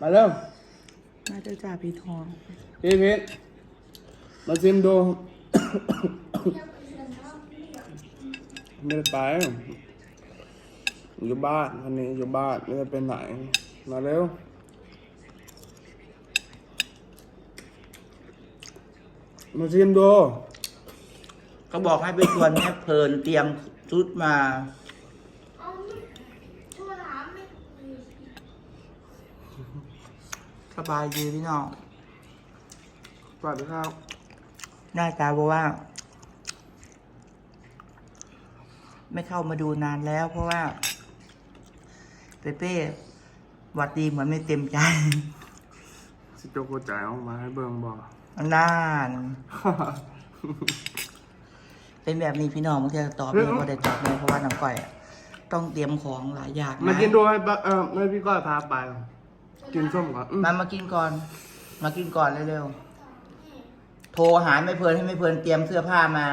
มาเริ่มมาเจอจ่าพี่ทองพี่พีทมาชิมดู ไม่ได้ไปอยู่บ้านวันนี้อยู่บ้านไม่ได้ไปไหน มาเร็วมาชิมดูก็บอกให้ไปชวนแม่เพลินเตรียมชุดมา บายดีพี่น้องสวัสดีครับหน้าตาบอกว่า ไม่เข้ามาดูนานแล้ว เพราะว่าเปเป้หวัดดีเหมือนไม่เต็มใจ สิโจโกจ่ายออกมาให้เบิ่งบอกนาน เป็นแบบนี้พี่น้องบางทีก็ตอบเลยว่าได้ตอบเลยเพราะว่าน้องก้อยอะต้องเตรียมของหลายอย่างมานะ กินดูให้ปะเออให้พี่ก้อยพาไป กินส้มก่อนอืมมามากินก่อน มากินก่อนเร็วๆ โทรหาไม่เพลินให้ไม่เพลินเตรียมเสื้อผ้ามา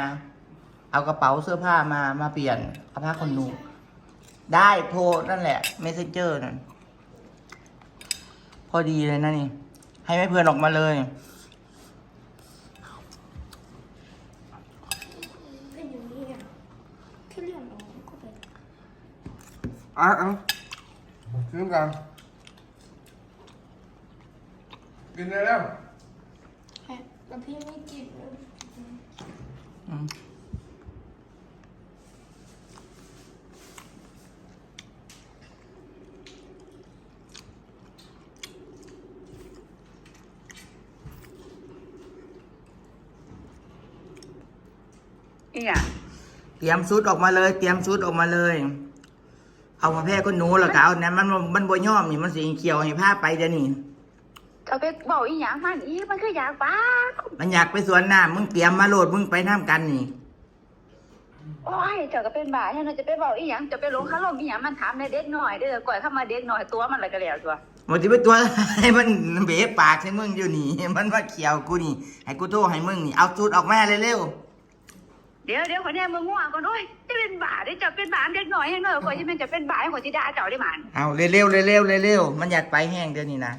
เอากระเป๋าเสื้อผ้ามามาเปลี่ยนเอาผ้าขนหนู ได้โทรนั่นแหละ messenger นั่น พอดีเลยนะนี่ ให้ไม่เพลินออกมาเลย เป็นอย่างนี้อะที่เรียนน้องก็เป็น อะเอะชิมกัน กินได้แล้วแฮะแต่พี่ไม่กินเลยอืมเตรียมชุดออกมาเลย เตรียมชุดออกมาเลย เอามาแพร่ก็หนูแล้วก็เอานั้นมันมันบ่ย่อมนี่มันสีเขียวให้ผ้าไปเดี๋ยวนี้ จะไปบอกอีหยังมันอีมันคืออยากบ้ามันอยากไปสวนน้ำมึงเตรียมมาโหลดมึงไปน้ำกันนี่โอ้ยเจ้าก็เป็นบ้าเนี่ยจะไปบอกอีหยังจะไปลงคารมอีหยังมันถามในเด็กหน่อยเด้อก่อยเข้ามาเด็กหน่อยตัวมันอะไรก็แล้วตัวมันจะไปตัวให้มันเบะปากให้มึงอยู่นี่มันว่าเขียวกูนี่ให้กูโทรให้มึงนี่เอาชุดออกมาเร็วเดี๋ยวเดี๋ยวคนนี้มึงง่วงก่อนด้วยจะเป็นบ้าได้จะเป็นบ้าเด็กหน่อยให้หน่อยก่อนจะเป็นจะเป็นบ้าให้คนที่ด่าเจ้าได้มันๆเอาเร็วๆเร็วๆเร็วๆมันอยากไปแห้งเดี๋ยวนี้นะ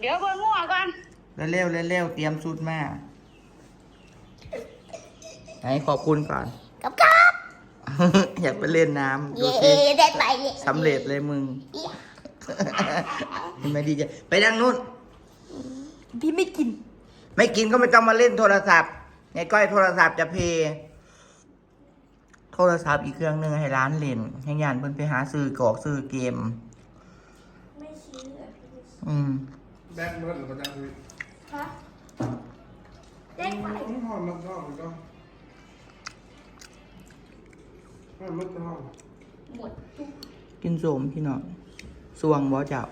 เดี๋ยวมึงง่วงก่อนเร็วๆเร็วๆเตรียมชุดมาไหนขอบคุณก่อน กับกับอยากไปเล่นน้ำดูเย่สิได้ไปเลยสำเร็จเลยมึงเห็นไหม่ดีใจไปดังนู้น พี่ไม่กิน ไม่กินก็ไม่ต้องมาเล่นโทรศัพท์ไงก้อยโทรศัพท์จะเพย์โทรศัพท์อีกเครื่องหนึ่งให้ร้านเล่นให้ยานเพิ่นไปหาซื้อกรอกซื้อเกม ไม่ชี้เลยอืม แบกเบิร์ดหรือก็จะคุยฮะได้ไปหอมมันชอบมันก็หอมมันชอบหมดทุกกินโสมพี่น้องสวงบ่เจ้า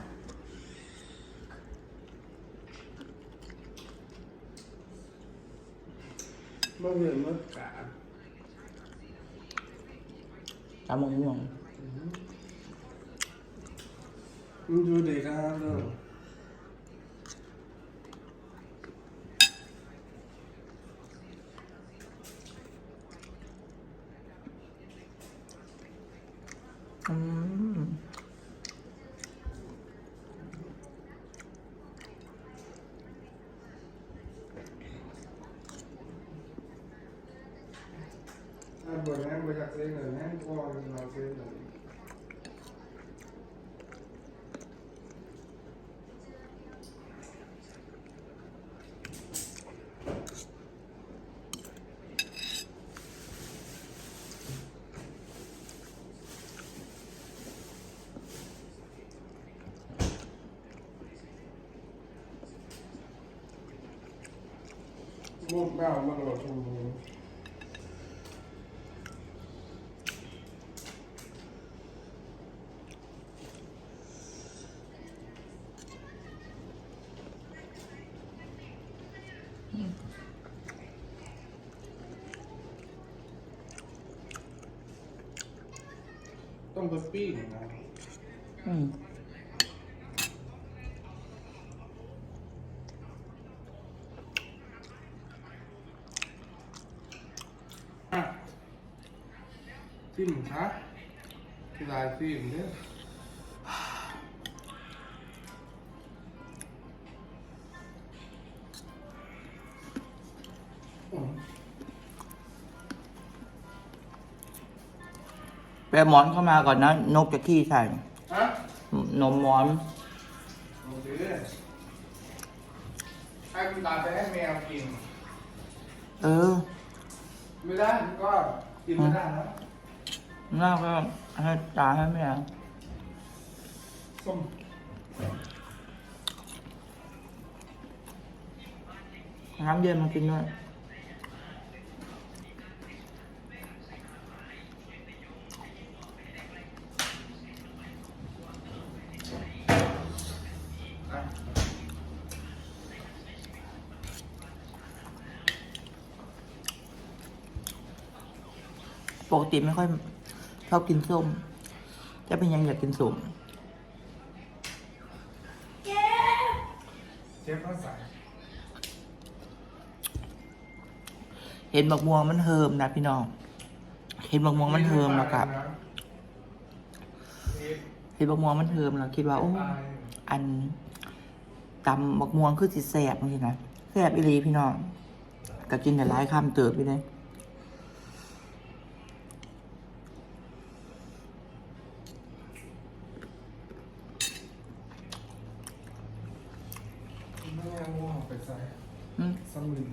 มันเห็นมันกาดตามมงม่วง มันดูดีกันเด้อ อืมถ้าเบิร์ดแห้งไปจากเส้นหนึ่งแห้งก็เราเส้นหนึ่ง มุกแก้ วมันหลดชูต้องไปปิ้งนะ อืม จิ้มคะที่าซิมเนี่ยแปรหมอนเข้ามาก่อนนะ นกจะขี้ใส่ฮะนมหมอนให้คุณตาไปให้แมวกิน เออ ไม่ได้ก็กินไม่ได้นะ น่าก็ให้ตาให้แม่ส้มน้ำเย็นมากินด้วยอะปกติไม่ค่อย ชอบกินส้ม จะเป็นยังอยากกินส้มเจ๊เชฟเขาใส่เห็นบักม่วงมันเฮิมนะพี่น้อง เห็นบักม่วงมันเฮิมแล้วกับ เห็นบักม่วงมันเฮิมแล้วคิดว่าโอ้อันตำบักม่วงคือสิแสบนี่นะแสบอีหลีพี่น้องก็กินแต่หลายคำเติบไปเลย ไม่เอาหัวไปใส่อืม สมิง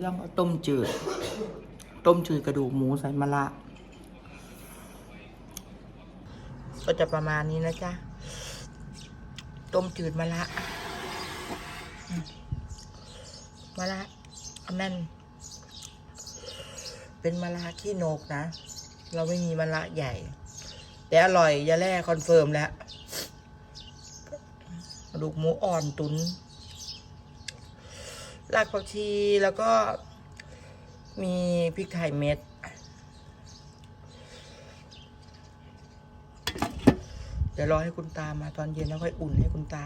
ข้ามหูเรื่องต้มจืด ต้มจืดกระดูกหมูใส่มะระก็จะประมาณนี้นะจ๊ะ ต้มจืดมะระมะระอันนั้น เป็นมะระขี้นกนะ เราไม่มีมะระใหญ่ แต่อร่อยยาแร่คอนเฟิร์มแล้วกระดูกหมูอ่อนตุน รากผักชีแล้วก็มีพริกไทยเม็ด เดี๋ยวรอให้คุณตามาตอนเย็นแล้วค่อยอุ่นให้คุณตา